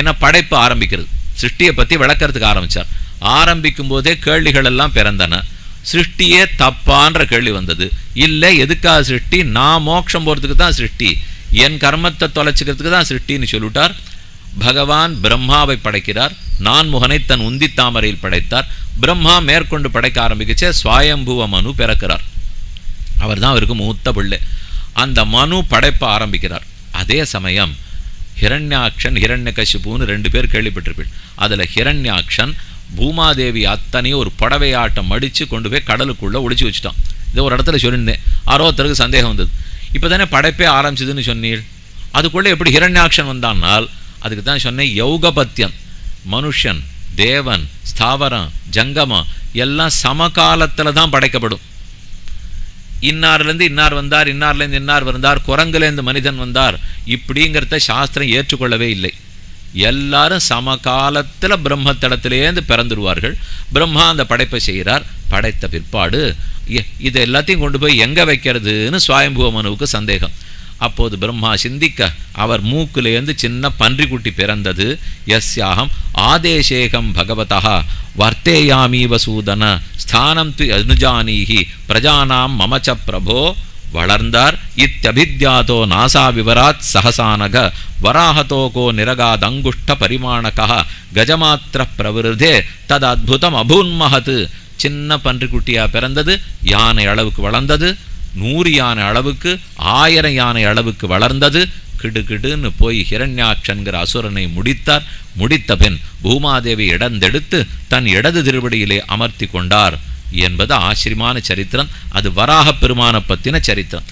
என்ன படைப்பு ஆரம்பிக்கிறது. சிருஷ்டியை பற்றி விளக்கிறதுக்கு ஆரம்பிச்சார். ஆரம்பிக்கும் போதே கேள்விகள் எல்லாம் பிறந்தன. சிருஷ்டியே தப்பான்ற கேள்வி வந்தது. இல்லை எதுக்காக சிருஷ்டி? நான் மோட்சம் போகிறதுக்கு தான் சிருஷ்டி. என் கர்மத்தை தொலைச்சிக்கிறதுக்கு தான் சிருஷ்டின்னு சொல்லிவிட்டார். பகவான் பிரம்மாவை படைக்கிறார். நான் முகனை தன் உந்தி தாமரையில் படைத்தார். பிரம்மா மேற்கொண்டு படைக்க ஆரம்பிக்கச்சே சுவாயம்புவ மனு பிறக்கிறார். அவர் தான் அவருக்கு மூத்த பிள்ளை. அந்த மனு படைப்ப ஆரம்பிக்கிறார். அதே சமயம் ஹிரண்யாக்ஷன் ஹிரண்யகசிபுன்னு ரெண்டு பேர் கேள்விப்பட்டிருப்பீள் அதில் ஹிரண்யாக்ஷன் பூமாதேவி அத்தனையும் ஒரு புடவையாட்டம் அடித்து கொண்டு போய் கடலுக்குள்ளே ஒளிச்சு வச்சுட்டான். இதை ஒரு இடத்துல சொல்லியிருந்தேன். ஆரோத்தருக்கு சந்தேகம் வந்தது. இப்போ தானே படைப்பே ஆரம்பிச்சதுன்னு சொன்னீள் அதுக்குள்ளே எப்படி ஹிரண்யாக்ஷன் வந்தான்னால் அதுக்கு தான் சொன்னேன் யௌகபத்தியம் மனுஷன் தேவன் ஸ்தாவரம் ஜங்கமம் எல்லாம் சமகாலத்தில் தான் படைக்கப்படும். இன்னார்லேருந்து இன்னார் வந்தார் இன்னார்லேருந்து இன்னார் வந்தார் குரங்குலேருந்து மனிதன் வந்தார் இப்படிங்கிறத சாஸ்திரம் ஏற்றுக்கொள்ளவே இல்லை. எல்லாரும் சமகாலத்தில் பிரம்மத்தடத்திலேருந்து பிறந்துருவார்கள். பிரம்மா அந்த படைப்பை செய்கிறார். படைத்த பிற்பாடு இ- இது எல்லாத்தையும் கொண்டு போய் எங்கே வைக்கிறதுன்னு சுவாயம்புவ மனுவுக்கு சந்தேகம். அப்போது பிரம்மா சிந்திக்க அவர் மூக்கிலேருந்து சின்ன பன்றிக்குட்டி பிறந்தது. யஸ்யாகம் ஆதேசேகம் பகவதா வர்த்தேயாமி வசூதன ஸ்தானம் தி அனுஜானீகி பிரஜானாம் மமச்ச பிரபோ வளர்ந்தார். இத்தியபித்யாதோ நாசா விவராத் சகசானக வராஹதோகோ நிரகாதங்குஷ்ட பரிமாணக கஜமாத்திர பிரவிருதே தது அத்புதம் அபூன்மகத் சின்ன பன்றிக்குட்டியாக பிறந்தது யானை அளவுக்கு வளர்ந்தது. நூறு யானை அளவுக்கு ஆயிரம் யானை அளவுக்கு வளர்ந்தது. கிடுகிடுன்னு போய் ஹிரண்யாட்சன்கிற அசுரனை முடித்தார். முடித்த பின் பூமாதேவி இடந்தெடுத்து தன் இடது திருவடியிலே அமர்த்தி கொண்டார் என்பது ஆச்சரியமான சரித்திரம். அது வராகப் பெருமானை பற்றின சரித்திரம்.